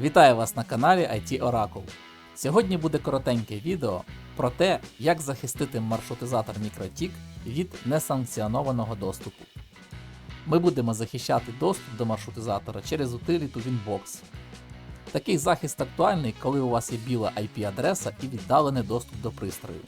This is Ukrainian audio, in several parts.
Вітаю вас на каналі IT Oracle. Сьогодні буде коротеньке відео про те, як захистити маршрутизатор MikroTik від несанкціонованого доступу. Ми будемо захищати доступ до маршрутизатора через утиліту Winbox. Такий захист актуальний, коли у вас є біла IP-адреса і віддалений доступ до пристрою.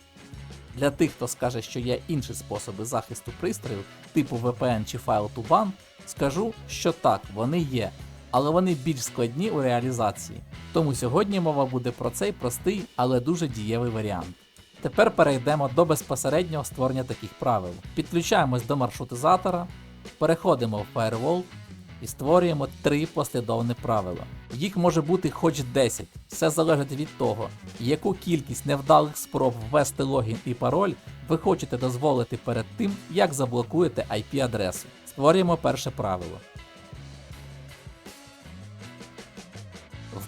Для тих, хто скаже, що є інші способи захисту пристрою, типу VPN чи File2Ban, скажу, що так, вони є, але вони більш складні у реалізації. Тому сьогодні мова буде про цей простий, але дуже дієвий варіант. Тепер перейдемо до безпосереднього створення таких правил. Підключаємось до маршрутизатора, переходимо в Firewall і створюємо три послідовні правила. Їх може бути хоч 10, все залежить від того, яку кількість невдалих спроб ввести логін і пароль ви хочете дозволити перед тим, як заблокуєте IP-адресу. Створюємо перше правило.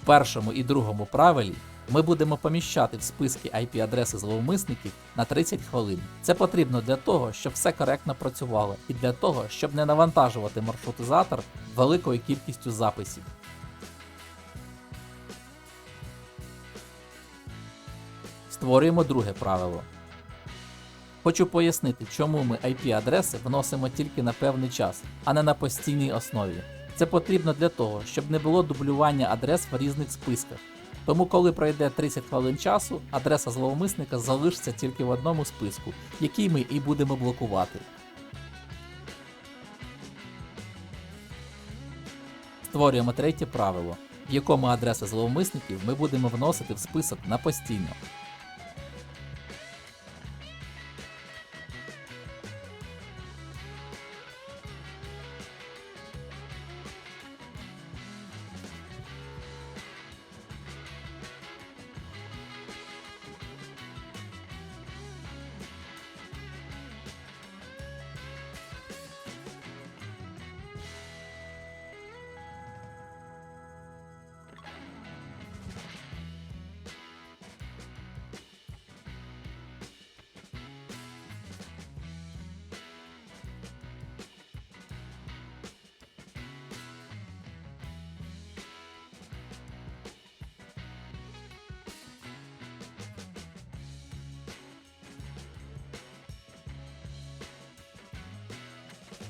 Першому і другому правилі ми будемо поміщати в списки IP-адреси зловмисників на 30 хвилин. Це потрібно для того, щоб все коректно працювало, і для того, щоб не навантажувати маршрутизатор великою кількістю записів. Створюємо друге правило. Хочу пояснити, чому ми IP-адреси вносимо тільки на певний час, а не на постійній основі. Це потрібно для того, щоб не було дублювання адрес в різних списках. Тому, коли пройде 30 хвилин часу, адреса зловмисника залишиться тільки в одному списку, який ми і будемо блокувати. Створюємо третє правило, в якому адреси зловмисників ми будемо вносити в список на постійно.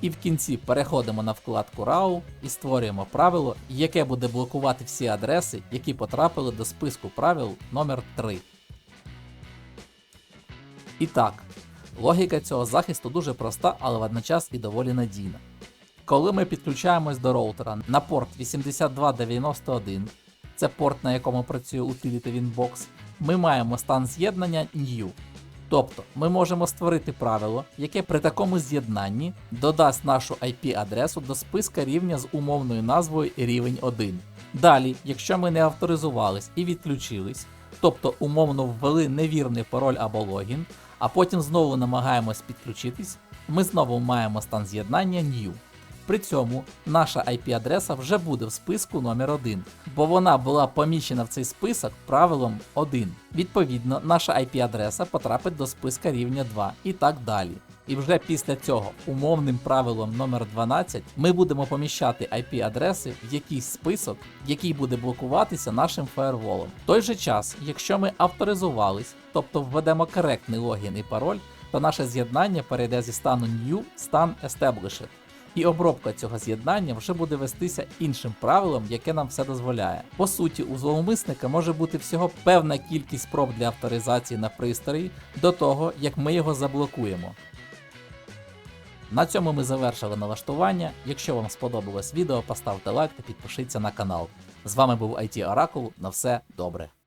І в кінці переходимо на вкладку RAW і створюємо правило, яке буде блокувати всі адреси, які потрапили до списку правил номер 3 І так, логіка цього захисту дуже проста, але водночас і доволі надійна. Коли ми підключаємось до роутера на порт 8291, це порт, на якому працює утиліта Winbox, ми маємо стан з'єднання New. Тобто ми можемо створити правило, яке при такому з'єднанні додасть нашу IP-адресу до списка рівня з умовною назвою рівень 1. Далі, якщо ми не авторизувались і відключились, тобто умовно ввели невірний пароль або логін, а потім знову намагаємось підключитись, ми знову маємо стан з'єднання New. При цьому наша IP-адреса вже буде в списку номер 1 бо вона була поміщена в цей список правилом 1. Відповідно, наша IP-адреса потрапить до списка рівня 2 і так далі. І вже після цього умовним правилом номер 12 ми будемо поміщати IP-адреси в якийсь список, який буде блокуватися нашим фаєрволом. В той же час, якщо ми авторизувались, тобто введемо коректний логін і пароль, то наше з'єднання перейде зі стану New в стан Established і обробка цього з'єднання вже буде вестися іншим правилом, яке нам все дозволяє. По суті, у зловмисника може бути всього певна кількість спроб для авторизації на пристрої до того, як ми його заблокуємо. На цьому ми завершили налаштування. Якщо вам сподобалось відео, поставте лайк та підпишіться на канал. З вами був IT Oracle. На все добре.